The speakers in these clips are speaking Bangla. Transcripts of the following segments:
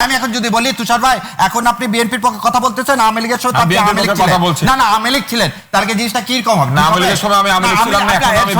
আমি এখন যদি বলি তুষার ভাই এখন আপনি বিএনপির পক্ষে কথা বলতেছেন আওয়ামী লীগের আমি আপনি আওয়ামী লীগ কথা ছিলেন। না না আওয়ামী লীগ ছিলেন। তার আগে জিনিসটা কি রকম হবে? না, আওয়ামী লীগের সময় আমি আওয়ামী লীগ ছিলাম না, এখন আমি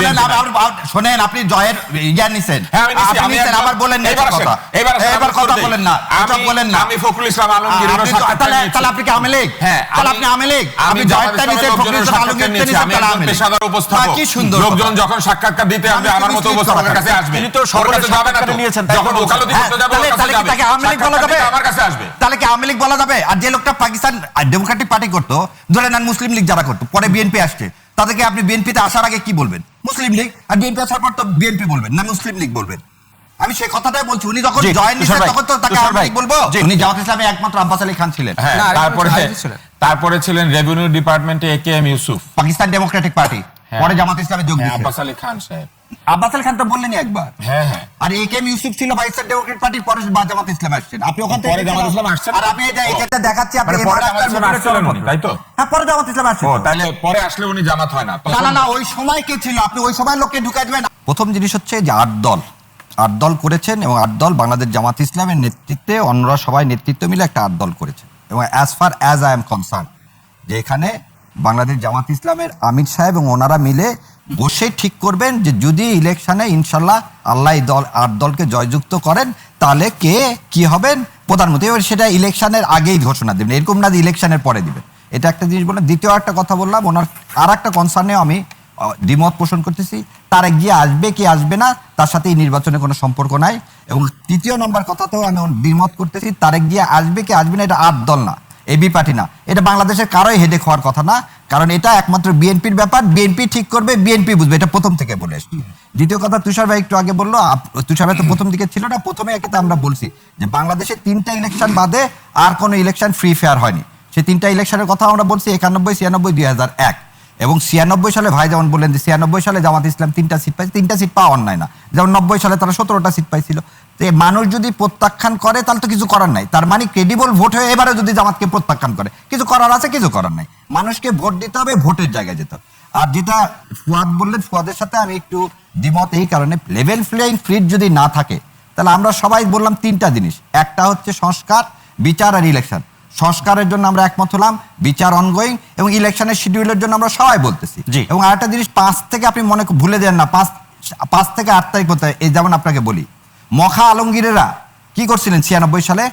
শোনেন আপনি জয়ের ইয়া নিছেন। হ্যাঁ, আমি আপনি আমি নিছেন, আবার বলেন না এবার কথা। এবার এবার কথা বলেন না আমি- বলেন না। আমি ফখরুল ইসলাম আপনি সাক্ষাৎকার তাহলে তাহলে আপনি কি আওয়ামী লীগ? হ্যাঁ, তাহলে আপনি আওয়ামী লীগ। আমি আপনি জয়েরটা নিছেন ফখরুল ইসলাম নিয়েছি, নিছেন আমি তাহলে একজন পেশাদার উপস্থাপক। কি সুন্দর লোকজন যখন সাক্ষাৎকার দিতে আমি আসবে আমার মতো উপস্থাপকের কাছে আসবে। তিনি তো ওর সকলের যাবে না তো। সাক্ষাৎকার নিয়েছেন, যখন ওকালতি হ্যাঁ, করতে যাবে তাহলে তাহলে তাকে আওয়ামী লীগ বলা যাবে? আমার কাছে আসবে। তাহলে কি আওয়ামী লীগ বলা যাবে? আর যে লোকটা পাকিস্তান ডেমোক্রেটিক পার্টি করতো ধরে নেন মুসলিম লীগ যারা করতো পরে বিএনপি আসছে তাদেরকে আপনি বিএনপিতে আসার আগে কি বলবেন? মুসলিম লীগ? আর বিএনপি আসার পর তো বিএনপি বলবেন না মুসলিম লীগ বলবেন? আমি সেই কথাটাই বলছি উনি যখন জয়েন নিছেন তখন তো তাকে লীগ বলব। উনি জামাত ইসলামে একমাত্র আব্বাস আলী খান ছিলেন। হ্যাঁ তারপরে ছিলেন। তারপরে ছিলেন রেভিনিউ ডিপার্টমেন্টে A K M Yusuf Pakistan Democratic Party. পরে জামাত ইসলামে যোগ হ্যাঁ, দিয়েছে আব্বাস আলী খান সাহেব। আব্বাস আলী খান তো বললেনই একবার। হ্যাঁ হ্যাঁ। আর এ ইউসুফ ছিল পাকিস্তান ডেমোক্রেট পার্টির পরে জামাত ইসলাম আসছেন। আপনি ওখান থেকে জামাত ইসলাম আসছেন? আর আমি এটা এটা দেখাচ্ছি আপনি মানে পরে জামাত ইসলাম আসছিলেন তাই তো? হ্যাঁ পরে জামাত ইসলাম আসছেন। ও তাহলে পরে আসলে উনি জামাত হয় না। না না না ওই সময় কে ছিল? আপনি ওই সময় লোককে ঢুকাই দেবেন। প্রথম জিনিস হচ্ছে যে আট দল আট দল করেছেন এবং আট দল বাংলাদেশ জামাত ইসলামের নেতৃত্বে অন্যরা সবাই নেতৃত্ব মিলে একটা আট দল করেছে এবং as far as I am concern যে এখানে বাংলাদেশ জামাত ইসলামের আমির সাহেব এবং ওনারা মিলে বসে ঠিক করবেন যে যদি ইলেকশনে ইনশাল্লাহ আল্লাহ দল, আট দলকে জয়যুক্ত করেন, তাহলে কে, কি হবেন? প্রধানমন্ত্রী এবার সেটা ইলেকশনের আগেই ঘোষণা দেবেন। এরকম না ইলেকশনের পরে দিবেন। এটা একটা জিনিস বললাম দ্বিতীয় একটা কথা বললাম, ওনার আর একটা কনসার্নেও আমি দ্বিমত পোষণ করতেছি। তার গিয়ে আসবে কি আসবে না, তার সাথে এই নির্বাচনের কোনো সম্পর্ক নাই। এবং তৃতীয় নম্বর কথাতেও আমি দ্বিমত করতেছি তারেক গিয়ে আসবে কি আসবে না, এটা আট দল না। এবি পার্টি না। এটা বাংলাদেশের কারোই হেডেক হওয়ার কথা না। কারণ এটা একমাত্র বিএনপির ব্যাপার। বিএনপি ঠিক করবে বিএনপি বুঝবে। এটা প্রথম থেকে বলে দ্বিতীয় কথা, তুষার ভাই একটু আগে বলল তুষার ভাই তো প্রথম দিকে ছিল না, প্রথমে একে আমরা বলছি যে বাংলাদেশে তিনটা ইলেকশন বাদে আর কোনো ইলেকশন ফ্রি ফেয়ার হয়নি। সেই তিনটা ইলেকশনের কথা আমরা বলছি একানব্বই, ছিয়ানব্বই, দুই হাজার এক। এবং ছিয়ানব্বই সালে ভাই যেমন বললেন যে ছিয়ানব্বই সালে জামাত ইসলাম তিনটা সিট পাইছে তিনটা সিট পাওয়া অন্যায় না। যেমন নব্বই সালে তারা সতেরোটা সিট পাইছিল। তো মানুষ যদি প্রত্যাখ্যান করে, তাহলে তো কিছু করার নাই। তার মানে ক্রেডিবল ভোট হয়ে এবারে যদি জামাতকে প্রত্যাখ্যান করে, কিছু করার আছে, কিছু করার নাই। মানুষকে ভোট দিতে হবে, ভোটের জায়গায় যেতে হবে। আর যেটা ফুয়াদ বললেন, ফুয়াদের সাথে আমি একটু দ্বিমত এই কারণে লেভেল প্লেইং ফিল্ড যদি না থাকে, তাহলে আমরা সবাই বললাম তিনটা জিনিস। একটা হচ্ছে সংস্কার, বিচার আর ইলেকশন সংস্কারের জন্য আমরা একমত হলাম বিচার অনগোয়িং এবং ইলেকশনের শিডিউলের জন্য আমরা সবাই বলতেছি। এবং আরেকটা জিনিস পাঁচ থেকে আপনি মনে ভুলে দেন না পাঁচ পাঁচ থেকে আট তারিখ হতে এই যেমন আপনাকে বলি। মখা আলমগীরেরা কি করছিলেন ছিয়ানব্বই সালে?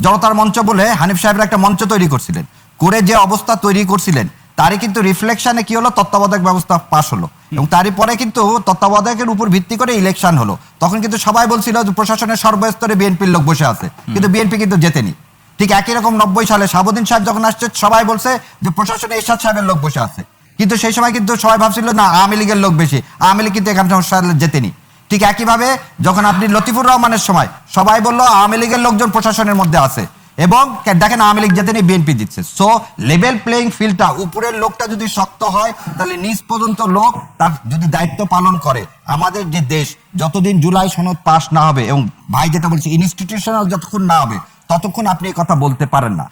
জনতার মঞ্চ বলে হানিফ সাহেবের একটা মঞ্চ তৈরি করছিলেন। করে যে অবস্থা তৈরি করছিলেন তারই কিন্তু রিফ্লেকশনে কি হলো? তত্ত্বাবধায়ক ব্যবস্থা পাশ হলো। এবং তারই পরে কিন্তু তত্ত্বাবধায়কের উপর ভিত্তি করে ইলেকশন হলো। তখন কিন্তু সবাই বলছিল যে প্রশাসনের সর্বস্তরে বিএনপির লোক বসে আছে। কিন্তু বিএনপি কিন্তু জেতেনি। ঠিক একই রকম নব্বই সালে শাহাবুদ্দিন সাহেব যখন আসছে, সবাই বলছে যে প্রশাসনে এরশাদ সাহেবের লোক বসে আছে। কিন্তু সেই সময় কিন্তু সবাই ভাবছিল, না, আওয়ামী লীগের লোক বেশি। আওয়ামী লীগ কিন্তু এখান থেকে জেতেনি। ঠিক একইভাবে যখন আপনি লতিফুর রহমানের সময়, সবাই বলল, আওয়ামী লীগের লোকজন প্রশাসনের মধ্যে আছে। এবং দেখেন আওয়ামী লীগ যেতে বিএনপি দিচ্ছে সো লেভেল প্লেইং ফিল্ডটা উপরের লোকটা যদি শক্ত হয়, তাহলে নিচ পর্যন্ত লোক তার যদি দায়িত্ব পালন করে। আমাদের যে দেশ, যতদিন জুলাই সনদ পাস না হবে এবং ভাই যেটা বলছে ইনস্টিটিউশনাল যতক্ষণ না হবে ততক্ষণ আপনি কথা বলতে পারেন না।